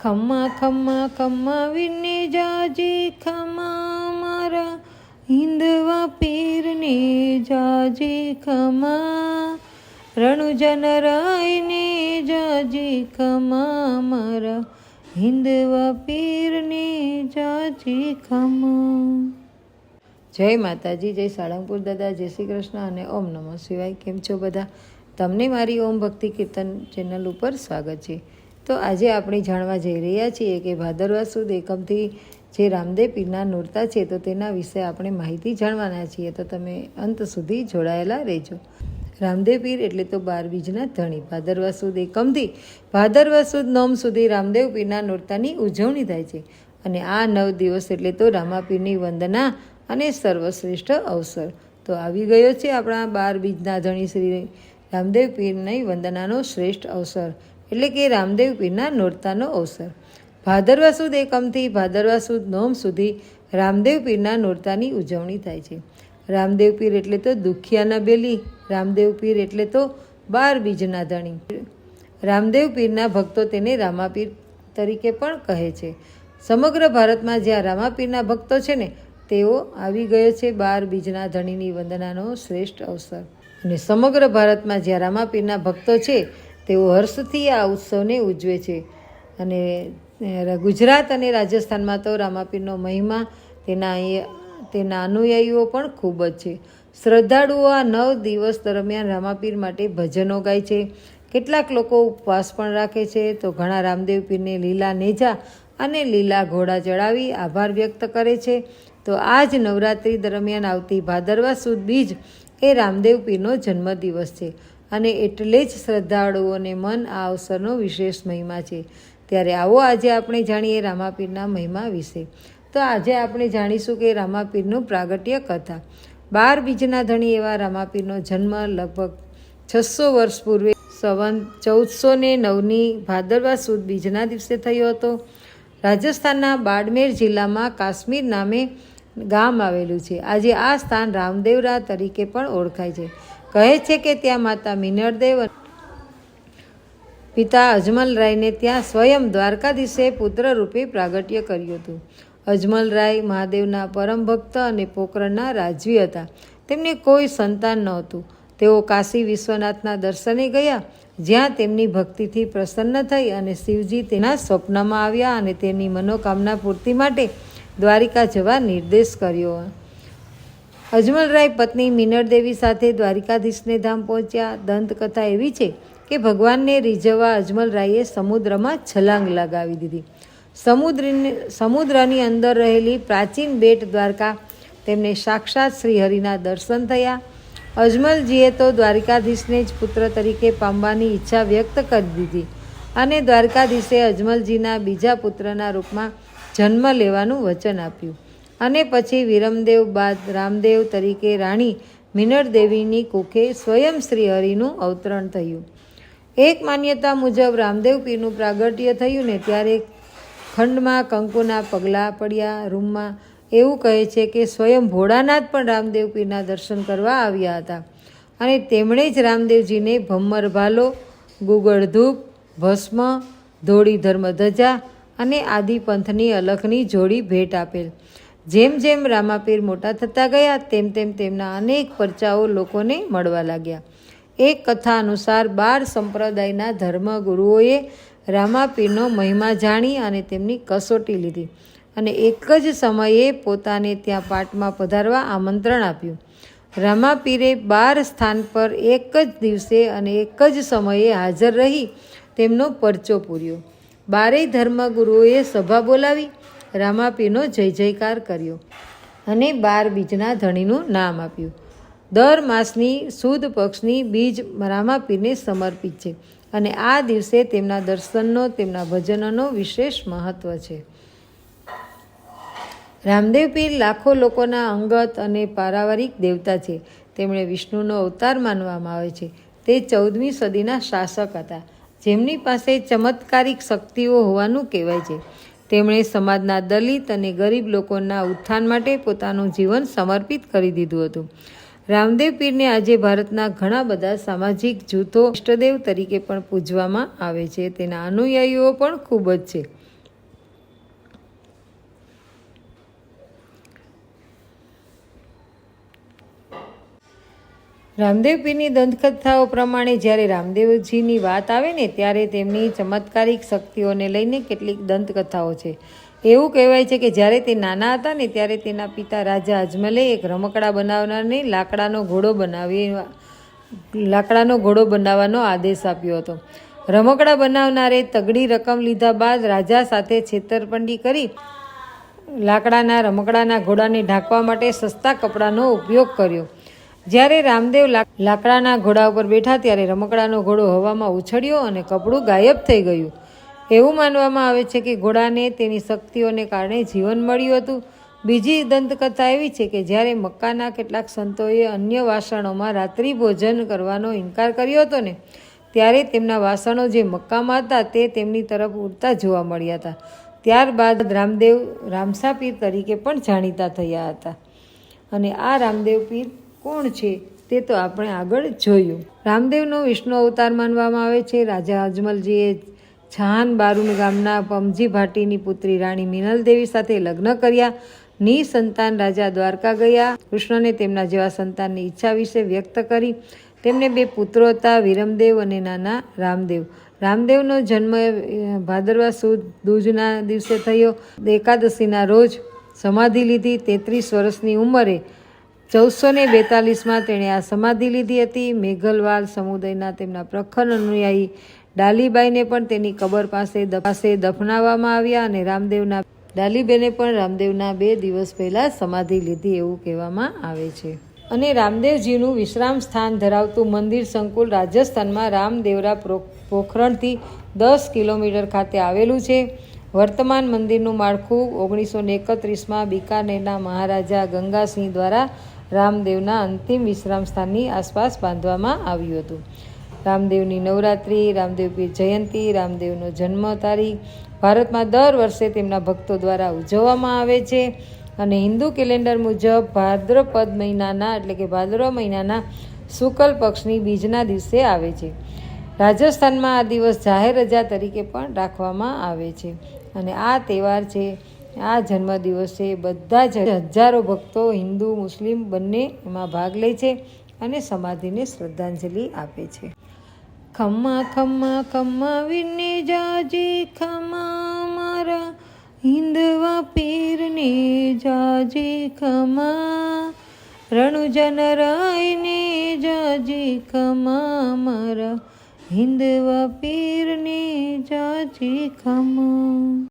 ખમ્મા ખમ્મા ખમ્મા વિને જાજી ખમા મારા હિંદવા પીરને જાજી ખમા રણુજન રાયને જાજી ખમા મારા હિંદવા પીરને જાજી ખમા જય માતાજી, જય સાળંગપુર દાદા, જય શ્રી કૃષ્ણ અને ઓમ નમઃ. શિવાય કેમ છો બધા? તમને મારી ઓમ ભક્તિ કીર્તન ચેનલ ઉપર સ્વાગત છે. તો આજે આપણે જાણવા જઈ રહ્યા છીએ કે ભાદરવા સુદ એકમથી જે રામદેવ પીરના નોરતા છે, તો તેના વિશે આપણે માહિતી જાણવાના છીએ. તો તમે અંત સુધી જોડાયેલા રહેજો. રામદેવ પીર એટલે તો બાર બીજના ધણી. ભાદરવા સુદ એકમથી ભાદરવા સુદ નોમ સુધી રામદેવ પીરના નોરતાની ઉજવણી થાય છે. અને આ નવ દિવસ એટલે તો રામાપીરની વંદના અને સર્વશ્રેષ્ઠ અવસર. તો આવી ગયો છે આપણા બાર બીજના ધણી શ્રી રામદેવ પીરની વંદનાનો શ્રેષ્ઠ અવસર. એટલે કે રામદેવ પીરના નોરતાનો અવસર. ભાદરવા સુદ એકમથી ભાદરવા સુદ નોમ સુધી રામદેવ પીરના નોરતાની ઉજવણી થાય છે. રામદેવ પીર એટલે તો દુખિયાના બેલી, રામદેવ પીર એટલે તો બાર બીજના ધણી. રામદેવ પીરના ભક્તો તેને રામાપીર તરીકે પણ કહે છે. સમગ્ર ભારતમાં જ્યાં રામાપીરના ભક્તો છે ને, તેઓ આવી ગયો છે બાર બીજના ધણીની વંદનાનો શ્રેષ્ઠ અવસર. અને સમગ્ર ભારતમાં જ્યાં રામાપીરના ભક્તો છે તેઓ હર્ષથી આ ઉત્સવને ઉજવે છે. અને ગુજરાત અને રાજસ્થાનમાં તો રામાપીરનો મહિમા તેના તેના અનુયાયીઓ પણ ખૂબ જ છે. શ્રદ્ધાળુઓ આ નવ દિવસ દરમિયાન રામાપીર માટે ભજનો ગાય છે. કેટલાક લોકો ઉપવાસ પણ રાખે છે. તો ઘણા રામદેવ પીરને લીલા નેજા અને લીલા ઘોડા ચડાવી આભાર વ્યક્ત કરે છે. તો આ જ નવરાત્રિ દરમિયાન આવતી ભાદરવા સુદ બીજ એ રામદેવ પીરનો જન્મદિવસ છે. અને એટલે જ શ્રદ્ધાળુઓને મન આ અવસરનો વિશેષ મહિમા છે. ત્યારે આવો આજે આપણે જાણીએ રામાપીરના મહિમા વિશે. તો આજે આપણે જાણીશું કે રામાપીરનું પ્રાગટ્ય કથા. બાર બીજના ધણી એવા રામાપીરનો જન્મ લગભગ છસો વર્ષ પૂર્વે સવન ચૌદસો ને નવની ભાદરવા સુદ બીજના દિવસે થયો હતો. રાજસ્થાનના બાડમેર જિલ્લામાં કાશ્મીર નામે ગામ આવેલું છે. આજે આ સ્થાન રામદેવરા તરીકે પણ ઓળખાય છે. કહે છે કે ત્યાં માતા મિનળદેવ પિતા અજમલરાયને ત્યાં સ્વયં દ્વારકાધીશે પુત્ર રૂપે પ્રાગટ્ય કર્યું હતું. અજમલરાય મહાદેવના પરમ ભક્ત અને પોકરણના રાજવી હતા. તેમને કોઈ સંતાન નહોતું. તેઓ કાશી વિશ્વનાથના દર્શને ગયા, જ્યાં તેમની ભક્તિથી પ્રસન્ન થઈ અને શિવજી તેના સ્વપ્નમાં આવ્યા અને તેની મનોકામના પૂર્તિ માટે દ્વારિકા જવા નિર્દેશ કર્યો. અજમલરાય પત્ની મિનળદેવી સાથે દ્વારિકાધીશને ધામ પહોંચ્યા. દંતકથા એવી છે કે ભગવાનને રીઝવવા અજમલરાયે સમુદ્રમાં છલાંગ લગાવી દીધી. સમુદ્રની સમુદ્રની અંદર રહેલી પ્રાચીન બેટ દ્વારકા તેમને સાક્ષાત શ્રીહરિના દર્શન થયા. અજમલજીએ તો દ્વારિકાધીશને જ પુત્ર તરીકે પામવાની ઈચ્છા વ્યક્ત કરી દીધી અને દ્વારકાધીશે અજમલજીના બીજા પુત્રના રૂપમાં જન્મ લેવાનું વચન આપ્યું. અને પછી વિરમદેવ બાદ રામદેવ તરીકે રાણી મિનર દેવીની કુખે સ્વયં શ્રીહરિનું અવતરણ થયું. એક માન્યતા મુજબ રામદેવ પીરનું પ્રાગટ્ય થયું ને ત્યારે ખંડમાં કંકુના પગલાં પડ્યા, રૂમમાં એવું કહે છે કે સ્વયં ભોળાનાથ પણ રામદેવ પીરના દર્શન કરવા આવ્યા હતા. અને તેમણે જ રામદેવજીને ભમ્મર ભાલો ગુગળ ધૂપ ભસ્મ, ધોળી ધર્મધજા અને આદિપંથની અલખની જોડી ભેટ આપેલ. જેમ જેમ રામાપીર મોટા થતા ગયા, તેમ તેમ તેમના અનેક પરચાઓ લોકોને મળવા લાગ્યા. એક કથા અનુસાર બાર સંપ્રદાયના ધર્મગુરુઓએ રામાપીરનો મહિમા જાણી અને તેમની કસોટી લીધી અને એક જ સમયે પોતાને ત્યાં પાટમાં પધારવા આમંત્રણ આપ્યું. રામાપીરે બાર સ્થાન પર એક જ દિવસે અને એક જ સમયે હાજર રહી તેમનો પરચો પૂર્યો. બારેય ધર્મગુરુઓએ સભા બોલાવી રામાપીરનો જય જયકાર કર્યો અને બાર બીજના ધણીનું નામ આપ્યું. દર માસની સુદ પક્ષની બીજ રામાપીરને સમર્પિત છે અને આ દિવસે તેમના દર્શનનો, તેમના ભજનનો વિશેષ મહત્વ છે. રામદેવ પીર લાખો લોકોના અંગત અને પારિવારિક દેવતા છે. તેમણે વિષ્ણુનો અવતાર માનવામાં આવે છે. તે ચૌદમી સદીના શાસક હતા. જેમની પાસે ચમત્કારિક શક્તિઓ હોવાનું કહેવાય છે. તેમણે સમાજના દલિત અને ગરીબ લોકોના ઉત્થાન માટે પોતાનું જીવન સમર્પિત કરી દીધું હતું. રામદેવ પીરને આજે ભારતના ઘણા બધા સામાજિક જૂથો ઇષ્ટદેવ તરીકે પણ પૂજવામાં આવે છે. તેના અનુયાયીઓ પણ ખૂબ જ છે. રામદેવ પીરની દંતકથાઓ પ્રમાણે જ્યારે રામદેવજીની વાત આવે ને, ત્યારે તેમની ચમત્કારિક શક્તિઓને લઈને કેટલીક દંતકથાઓ છે. એવું કહેવાય છે કે જ્યારે તે નાના હતા ને, ત્યારે તેના પિતા રાજા અજમલે એક રમકડા બનાવનારને લાકડાનો ઘોડો બનાવી લાકડાનો ઘોડો બનાવવાનો આદેશ આપ્યો હતો. રમકડા બનાવનારે તગડી રકમ લીધા બાદ રાજા સાથે છેતરપંડી કરી લાકડાના રમકડાના ઘોડાને ઢાંકવા માટે સસ્તા કપડાનો ઉપયોગ કર્યો. જ્યારે રામદેવ લાકડાના ઘોડા ઉપર બેઠા ત્યારે રમકડાનો ઘોડો હવામાં ઉછળ્યો અને કપડું ગાયબ થઈ ગયું. એવું માનવામાં આવે છે કે ઘોડાને તેની શક્તિઓને કારણે જીવન મળ્યું હતું. બીજી દંતકથા એવી છે કે જ્યારે મક્કાના કેટલાક સંતોએ અન્ય વાસણોમાં રાત્રિ ભોજન કરવાનો ઇનકાર કર્યો હતો ને, ત્યારે તેમના વાસણો જે મક્કામાં હતા તે તેમની તરફ ઉડતા જોવા મળ્યા હતા. ત્યારબાદ રામદેવ રામસા પીર તરીકે પણ જાણીતા થયા હતા. અને આ રામદેવ પીર કોણ છે તે તો આપણે આગળ જોયું. રામદેવનો વિષ્ણુ અવતાર માનવામાં આવે છે. રાજા અજમલજીએ છાન બારુન ગામના પમજી ભાટીની પુત્રી રાણી મિનલદેવી સાથે લગ્ન કર્યા. ની સંતાન રાજા દ્વારકા ગયા. કૃષ્ણને તેમના જેવા સંતાનની ઈચ્છા વિશે વ્યક્ત કરી. તેમને બે પુત્રો હતા, વિરમદેવ અને નાના રામદેવ. રામદેવનો જન્મ ભાદરવા સુદ, દૂજના દિવસે થયો. એકાદશીના રોજ સમાધિ લીધી. તેત્રીસ વર્ષની ઉંમરે ચૌદસો ને બેતાલીસમાં તેણે આ સમાધિ લીધી હતી. મેઘલવાલ સમુદાયના તેમના પ્રખર અનુયાયી ડાલીબાઈને પણ તેની કબર પાસે પાસે દફનાવવામાં આવ્યા અને રામદેવના ડાલીબેને પણ રામદેવના બે દિવસ પહેલાં સમાધિ લીધી એવું કહેવામાં આવે છે. અને રામદેવજીનું વિશ્રામ સ્થાન ધરાવતું મંદિર સંકુલ રાજસ્થાનમાં રામદેવરા પોખરણથી દસ કિલોમીટર ખાતે આવેલું છે. વર્તમાન મંદિરનું માળખું ઓગણીસો ને એકત્રીસમાં બિકાનેરના મહારાજા ગંગાસિંહ દ્વારા રામદેવના અંતિમ વિશ્રામ સ્થાનની આસપાસ બાંધવામાં આવ્યું હતું. રામદેવની નવરાત્રિ, રામદેવ જયંતી, રામદેવનો જન્મ તારીખ ભારતમાં દર વર્ષે તેમના ભક્તો દ્વારા ઉજવવામાં આવે છે અને હિન્દુ કેલેન્ડર મુજબ ભાદ્રપદ મહિનાના એટલે કે ભાદ્રવ મહિનાના શુકલ પક્ષની બીજના દિવસે આવે છે. રાજસ્થાનમાં આ દિવસ જાહેર રજા તરીકે પણ રાખવામાં આવે છે અને આ તહેવાર છે આ જન્મદિવસે બધા જ હજારો ભક્તો, હિન્દુ, મુસ્લિમ બંને એમાં ભાગ લે છે અને સમાધિને શ્રદ્ધાંજલિ આપે છે. ખમ્મા ખમ્મા ખમ્મા વિને જાજી ખમા મારા હિન્દવા પીરને જાજી ખમા રણુજન રાયને જાજી ખમા મારા હિન્દવા પીરને જાજી ખમા